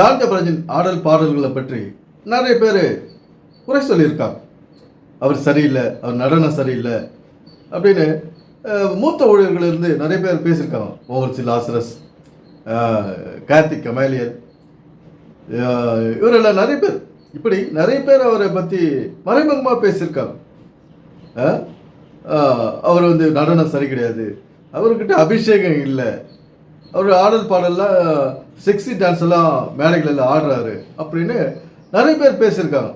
John ஆடல் பாடல்களை பற்றி நிறைய பேர் குறை சொல்லியிருக்காங்க. அவர் சரியில்லை அவர் நடனம் சரியில்லை அப்படின்னு மூத்த ஊழியர்கள் இருந்து நிறைய பேர் பேசியிருக்காங்க. ஓவர்சி லாசரஸ் கார்த்திக் கமேலியன் இவரெல்லாம் நிறைய பேர். இப்படி நிறைய பேர் அவரை பற்றி மறைமுகமாக பேசியிருக்காங்க. அவர் வந்து நடனம் சரி கிடையாது. அவர்கிட்ட அபிஷேகம் இல்லை. அவர் ஆடல் பாடல்லாம் செக்ஸி டான்ஸ் எல்லாம் மேடைகளில் ஆடுறாரு அப்படின்னு நிறைய பேர் பேசியிருக்காங்க.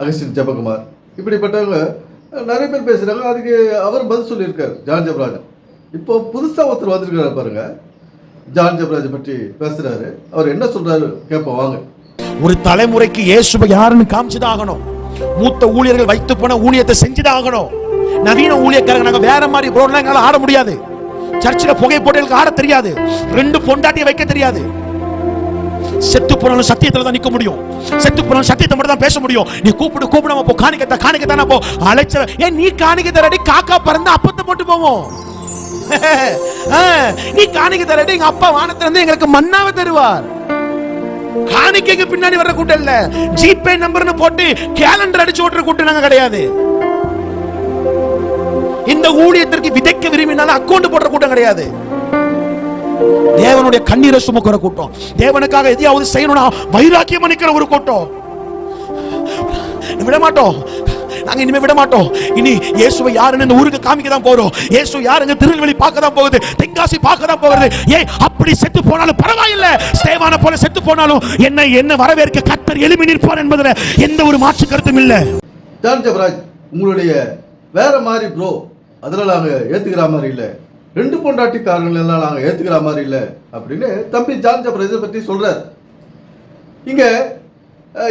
அகஸ்டின் ஜெபகுமார் இப்படிப்பட்டவங்க நிறைய பேர் பேசுகிறாங்க அதுக்கு அவர் பதில் சொல்லியிருக்காரு ஜான் ஜபராஜன் இப்போ புதுசாக ஒருத்தர் வந்திருக்காரு பாருங்க. ஜான் ஜபராஜ் பற்றி பேசுகிறாரு அவர் என்ன சொல்கிறாரு கேட்போம் வாங்க. ஒரு தலைமுறைக்கு இயேசுவை யாருன்னு காமிச்சுதாகணும். மூத்த ஊழியர்கள் வைத்து போன ஊழியத்தை செஞ்சுதாகணும். நவீன ஊழியக்காரங்க நாங்கள் வேற மாதிரி ப்ரோலாம் எங்களால் ஆட முடியாது. சர்ச்சில் புகை போட்டு ஆட தெரியாது. ரெண்டு பொண்டாட்டியை வைக்க தெரியாது. செத்து போனாலும் சத்தியத்துல தான் நிக்க முடியும். செத்து போனாலும் சத்தியத்தை மட்டும் தான் பேச முடியும். நீ கூப்பிடு கூப்பிடாம போ காணிக்கத்தா காணிக்கத்தான போ. அழைச்ச ஏன் நீ காணிக்க தரடி காக்கா பறந்து அப்பத்தை போட்டு போவோம். நீ காணிக்க தரடி எங்க அப்பா வானத்துல இருந்து எங்களுக்கு மண்ணாவை தருவார். காணிக்கைக்கு பின்னாடி வர்ற கூட்டம் இல்ல ஜிபே நம்பர்னு போட்டு கேலண்டர் அடிச்சு ஓட்டுற கூட்டம் நாங்க கிடையாது. இந்த ஊழியத்திற்கு விதைக்க விரும்பினாலும் அக்கௌண்ட் போடுற கூட்டம் கிடையாது. தேவனுடைய கண்ணீரை சுமக்கிற கூட்டம். தேவனுக்காக எதையாவது செய்யணும்னா வைராக்கியம் அணிக்கிற ஒரு கூட்டம். விட மாட்டோம் நாங்க இனிமே விட மாட்டோம் இனி இயேசுவை யாருன்னு இந்த ஊருக்கு காமிக்க தான் போறோம்? இயேசு யாருங்க திருநெல்வேலி பார்க்க தான் போகுது? தென்காசி பார்க்க தான் போகிறது. ஏய் அப்படி செத்து போனாலும் பரவாயில்ல. ஸ்தேவான போல செத்து போனாலும் என்ன என்ன வரவேற்க கத்தர் எழுமி நிற்பார் என்பதுல எந்த ஒரு மாற்று கருத்தும் இல்லை. ஜான் உங்களுடைய வேற மாதிரி ப்ரோ அதெல்லாம் நாங்கள் ஏற்றுக்கிற மாதிரி இல்லை. ரெண்டு பொண்டாட்டிக்காரங்கள் எல்லாம் நாங்கள் ஏற்றுக்கிற மாதிரி இல்லை அப்படின்னு தம்பி ஜான் ஜெபராஜை பற்றி சொல்கிறார் இங்கே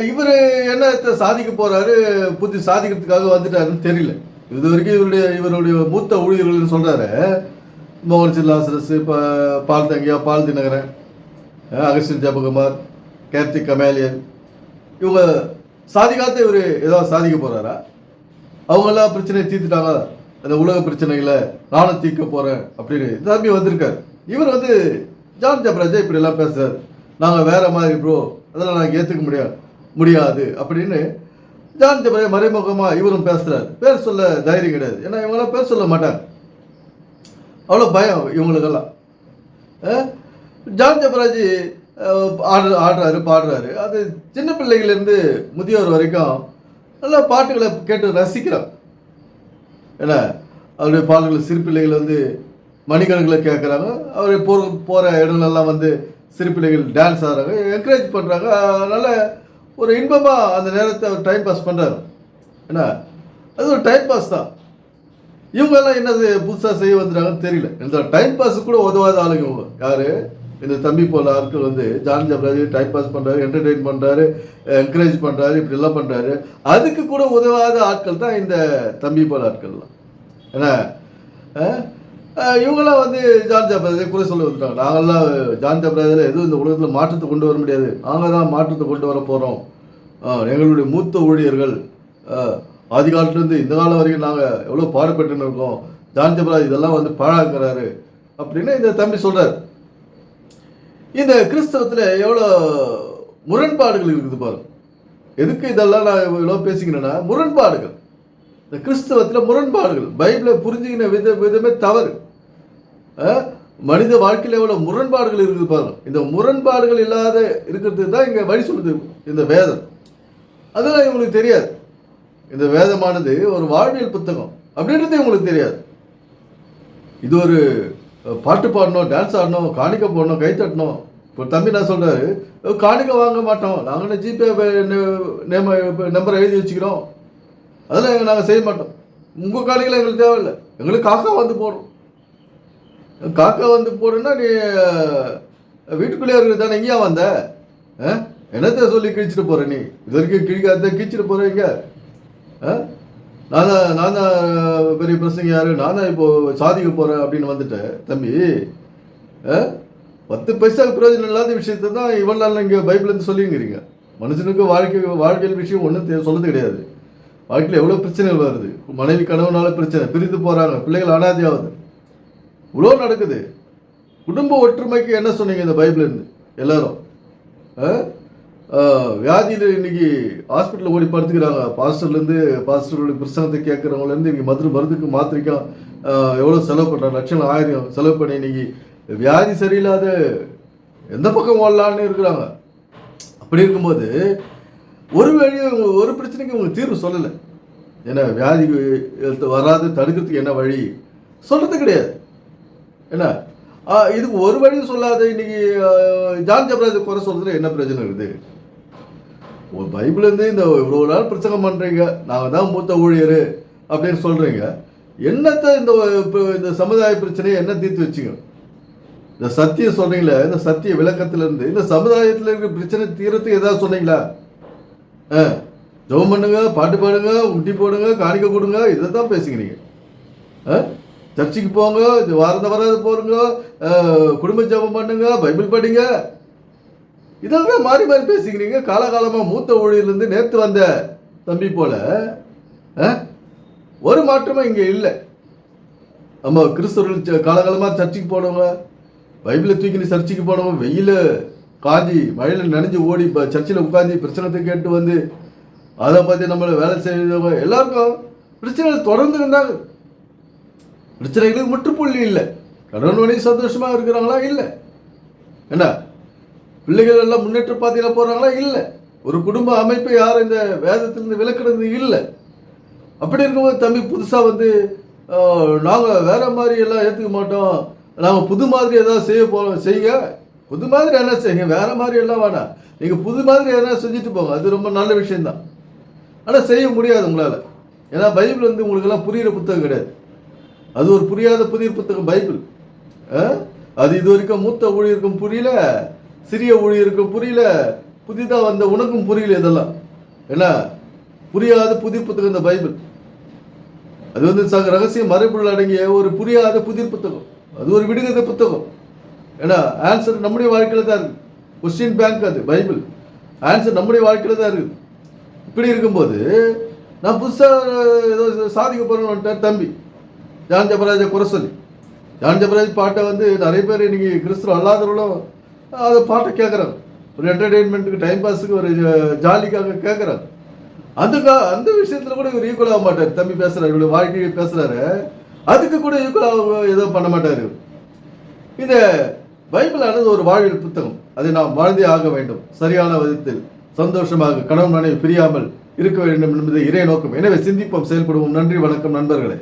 இவர் என்ன சாதிக்க போகிறாரு புத்தி சாதிக்கிறதுக்காக வந்துட்டாருன்னு தெரியல. இது வரைக்கும் இவருடைய இவருடைய மூத்த ஊழியர்கள்னு சொல்கிறாரு மோகன் சில்லாசரஸ் இப்போ Paul Thangiah Paul Dhinakaran Augustine Jebakumar Karthik கமேலியன். இவங்க சாதிக்காத இவர் ஏதாவது சாதிக்க போகிறாரா அவங்கெல்லாம் பிரச்சனையை தீர்த்துட்டாங்க அந்த உலக பிரச்சனைகளை நானும் தீர்க்க போகிறேன் அப்படின்னு தம்பி வந்திருக்கார். இவர் வந்து ஜான் ஜப்ராஜா இப்படி எல்லாம் பேசுறாரு. நாங்கள் வேற மாதிரி ப்ரோ அதெல்லாம் நாங்கள் ஏற்றுக்க முடியாது முடியாது. அப்படின்னு ஜான் ஜப்ராஜா மறைமுகமாக இவரும் பேசுகிறார் பேர் சொல்ல தைரியம் கிடையாது. ஏன்னா இவங்களாம் பேர் சொல்ல மாட்டாங்க. அவ்வளோ பயம் இவங்களுக்கெல்லாம். ஜான் ஜபராஜ் ஆடு ஆடுறாரு பாடுறாரு. அது சின்ன பிள்ளைகள்லேருந்து முதியோர் வரைக்கும் நல்லா பாட்டுகளை கேட்டு ரசிக்கிறோம். என்ன அவருடைய பாடல்கள் சிறுப்பிள்ளைகள் வந்து மணிக்கணக்கில் கேட்குறாங்க. அவர் போகிற போகிற இடங்கள்லாம் வந்து சிறுப்பிள்ளைகள் டான்ஸ் ஆடுறாங்க என்கரேஜ் பண்ணுறாங்க அதனால் ஒரு இன்பமாக அந்த நேரத்தை அவர் டைம் பாஸ் பண்ணுறாரு என்ன அது ஒரு டைம் பாஸ் தான். இவங்கெல்லாம் என்னது புதுசாக செய்ய வந்துடுறாங்கன்னு தெரியல. இந்த டைம் பாஸுக்கு கூட உதவாத ஆளுங்க இவங்க. யார்? இந்த தம்பி போல ஆட்கள் வந்து ஜான் ஜப்ராஜ் டைம் பாஸ் பண்ணுறாரு என்டர்டெயின் பண்ணுறாரு என்கரேஜ் பண்ணுறாரு இப்படிலாம் பண்ணுறாரு அதுக்கு கூட உதவாத ஆட்கள் தான் இந்த தம்பி போல ஆட்கள்லாம். என்ன இவங்களாம் வந்து ஜான் ஜப்ராஜை குறை சொல்லி வந்துட்டாங்க. நாங்கள்லாம் ஜான் ஜப்ராஜில் எதுவும் இந்த உலகத்தில் மாற்றத்தை கொண்டு வர முடியாது. நாங்கள் தான் மாற்றத்தை கொண்டு வர போகிறோம் எங்களுடைய மூத்த ஊழியர்கள் அஹ், ஆதி காலத்துலேருந்து இந்த காலம் வரைக்கும் நாங்கள் எவ்வளோ பாடுபட்டுன்னு இருக்கோம். ஜான் ஜப்ராஜ் இதெல்லாம் வந்து பாழாக்குறாரு. அப்படின்னு இந்த தம்பி சொல்கிறார் இந்த கிறிஸ்தவத்தில் எவ்வளோ முரண்பாடுகள் இருக்குது பாருங்க எதுக்கு இதெல்லாம் நான் இவ்வளோ பேசிக்கிறேன்னா முரண்பாடுகள். இந்த கிறிஸ்தவத்தில் முரண்பாடுகள். பைபிளை புரிஞ்சுக்கின வித விதமே தவறு. மனித வாழ்க்கையில் எவ்வளோ முரண்பாடுகள் இருக்குது பாருங்க இந்த முரண்பாடுகள் இல்லாத இருக்கிறது தான் இங்கே வழி சொல்லுது இந்த வேதம். அதெல்லாம் இவங்களுக்கு தெரியாது. இந்த வேதமானது ஒரு வாழ்வியல் புத்தகம். அப்படின்றது இவங்களுக்கு தெரியாது. இது ஒரு பாட்டு பாடணும் டான்ஸ் ஆடணும் காணிக்க போடணும் கை தட்டணும். இப்போ தம்பி நான் சொல்கிறாரு காணிக்க வாங்க மாட்டோம். நாங்கள் ஜிபே நேம நம்பரை எழுதி வச்சுக்கிறோம். அதெல்லாம் எங்கள் நாங்கள் செய்ய மாட்டோம். உங்கள் காணிகளை எங்களுக்கு தேவையில்லை. எங்களுக்கு காக்கா வந்து போடுறோம். காக்கா வந்து போடுன்னா நீ வீட்டுக்குள்ளே இருக்கிறது தானே. எங்கேயா வந்த? ஆ? என்னத்தை சொல்லி கிழிச்சிட்டு போகிற நீ? இது வரைக்கும் கிழிக்காத கிழிச்சிட்டு போகிறீங்க நான் தான் நான் தான் பெரிய பிரசங்க யார்? நான் தான் இப்போது சாதிக்க போகிறேன் அப்படின்னு வந்துட்டேன் தம்பி. ஆ? பத்து பைசாவுக்கு பிரயோஜனம் இல்லாத விஷயத்தை தான் இவ்வளோ நாள் இங்கே பைபிள்லேருந்து சொல்லிங்கிறீங்க. மனுஷனுக்கு வாழ்க்கை வாழ்க்கையில் விஷயம் ஒன்றும் சொல்லுறது கிடையாது. வாழ்க்கையில் எவ்வளோ பிரச்சனைகள் வருது? மனைவி கணவனால பிரச்சனை பிரிந்து போகிறாங்க பிள்ளைகள் ஆகுது. இவ்வளோ நடக்குது. குடும்ப ஒற்றுமைக்கு என்ன சொன்னீங்க இந்த பைபிள்லேருந்து எல்லாரும். வியாதியில் இன்னைக்கு ஹாஸ்பிட்டலில் ஓடி படுத்துக்கிறாங்க. பாஸ்டர்லேருந்து பாஸ்டருடைய பிரசனத்தை கேட்குறவங்கலேருந்து இன்றைக்கி மருந்து மருந்துக்கு மாத்திரைக்கும் எவ்வளோ செலவு பண்ணுறாங்க லட்சம் ஆயிரம் செலவு பண்ணி இன்னைக்கு வியாதி சரியில்லாத எந்த பக்கம் ஓடலான்னு இருக்கிறாங்க. அப்படி இருக்கும்போது ஒரு வழியும் ஒரு பிரச்சனைக்கு உங்களுக்கு தீர்வு சொல்லலை. ஏன்னா வியாதி வராது தடுக்கிறதுக்கு என்ன வழி? சொல்கிறது கிடையாது. என்ன இதுக்கு ஒரு வழியும் சொல்லாத இன்னைக்கு ஜான் ஜப்ராஜ் குறை சொல்றதுல என்ன பிரச்சனை இருக்குது? ஒரு பைபிளேருந்து இந்த இவ்வளோ நாள் பிரச்சனை பண்ணுறீங்க நாங்கள் தான் மூத்த ஊழியர் அப்படின்னு சொல்கிறீங்க என்னத்தை இந்த இப்போ இந்த சமுதாய பிரச்சனையை என்ன தீர்த்து வச்சுங்க? இந்த சத்தியம் சொன்னீங்களே இந்த சத்திய விளக்கத்திலேருந்து இந்த சமுதாயத்தில் இருக்கிற பிரச்சனை தீரத்துக்கு ஏதாவது சொன்னீங்களா? ஆ ஜெபம் பண்ணுங்க பாட்டு பாடுங்க உட்டி போடுங்க காணிக்க கொடுங்க இதை தான் பேசுகிறீங்க ஆ சர்ச்சுக்கு போங்க வாரந்த வராது போருங்க குடும்ப ஜெபம் பண்ணுங்க பைபிள் படிங்க. இதெல்லாம் மாறி மாறி பேசிக்கிறீங்க. காலகாலமாக மூத்த ஊழியர்லேருந்து நேற்று வந்த தம்பி போல ஆ? ஒரு மாற்றமும் இங்கே இல்லை. நம்ம கிறிஸ்தவர்கள் காலகாலமாக சர்ச்சுக்கு போனவங்க பைபிளை தூக்கி சர்ச்சுக்கு போனவங்க வெயில் காஞ்சி மழையில் நனைஞ்சு ஓடி இப்போ சர்ச்சில் உட்காந்து பிரச்சனத்தை கேட்டு வந்து அதை பற்றி நம்மளை வேலை செய்தவங்க எல்லாருக்கும் பிரச்சனைகள் தொடர்ந்து இருந்தாங்க. பிரச்சனைகளுக்கு முற்றுப்புள்ளி இல்லை. கடவுள் மனைவி சந்தோஷமாக இருக்கிறாங்களா இல்லை. என்ன பிள்ளைகள் எல்லாம் முன்னேற்ற பாதையில் போகிறாங்களா இல்லை. ஒரு குடும்ப அமைப்பை யாரும் இந்த வேதத்திலிருந்து விளக்குறது இல்லை. அப்படி இருக்கும்போது தம்பி புதுசாக வந்து நாங்கள் வேற மாதிரி எல்லாம் ஏற்றுக்க மாட்டோம். நாங்கள் புது மாதிரி ஏதாவது செய்ய போகிறோம் செய்யுங்க புது மாதிரி என்ன செய்யுங்க வேற மாதிரி எல்லாம் வேணாம் நீங்கள் புது மாதிரி எதனா செஞ்சுட்டு போங்க. அது ரொம்ப நல்ல விஷயந்தான் ஆனால் செய்ய முடியாது உங்களால். ஏன்னா பைபிள் வந்து உங்களுக்கெல்லாம் புரிகிற புத்தகம் கிடையாது. அது ஒரு புரியாத புதிய புத்தகம் பைபிள். ஆ? அது இது வரைக்கும் மூத்த ஊழியருக்கும் புரியல. சிறிய ஊழியருக்கும் புரியல புதிதாக வந்த உனக்கும் புரியல இதெல்லாம். என்ன? புரியாத புதிய புத்தகம் இந்த பைபிள். அது வந்து சக ரகசிய மறைபொருள் அடங்கிய ஒரு புரியாத புதிர் புத்தகம். அது ஒரு விடுகதை புத்தகம். ஏன்னா ஆன்சர் நம்முடைய வாழ்க்கையில் தான் இருக்குது கொஸ்டின் பேங்க் அது பைபிள். ஆன்சர் நம்முடைய வாழ்க்கையில் தான் இருக்குது இப்படி இருக்கும்போது நான் புதுசாக ஏதோ சாதிக்க போகிறேன்னு தம்பி ஜான் ஜபராஜை குறை சொல்லி. ஜான் ஜபராஜ் பாட்டை வந்து நிறைய பேர் இன்னைக்கு கிறிஸ்துவ அல்லாதவர்களும் அதை பாட்டை கேட்குறாங்க ஒரு என்டர்டெயின்மெண்ட்டுக்கு டைம் பாஸுக்கு ஒரு ஜாலிக்காக கேட்குறாங்க அதுக்காக அந்த விஷயத்தில் கூட இவர் ஈக்குவல் ஆக மாட்டார். தம்பி பேசுகிறார் இவ்வளோ வாழ்க்கையை பேசுகிறாரு அதுக்கு கூட ஈக்குவல் ஆக எதுவும் பண்ண மாட்டார். இந்த பைபிளானது ஒரு வாழ்வியல் புத்தகம். அதை நாம் வாழ்ந்தே ஆக வேண்டும். சரியான விதத்தில் சந்தோஷமாக கணவன் மனைவி பிரியாமல் இருக்க வேண்டும் என்பது இறை நோக்கம். எனவே சிந்திப்போம் செயல்படுவோம். நன்றி வணக்கம் நண்பர்களே.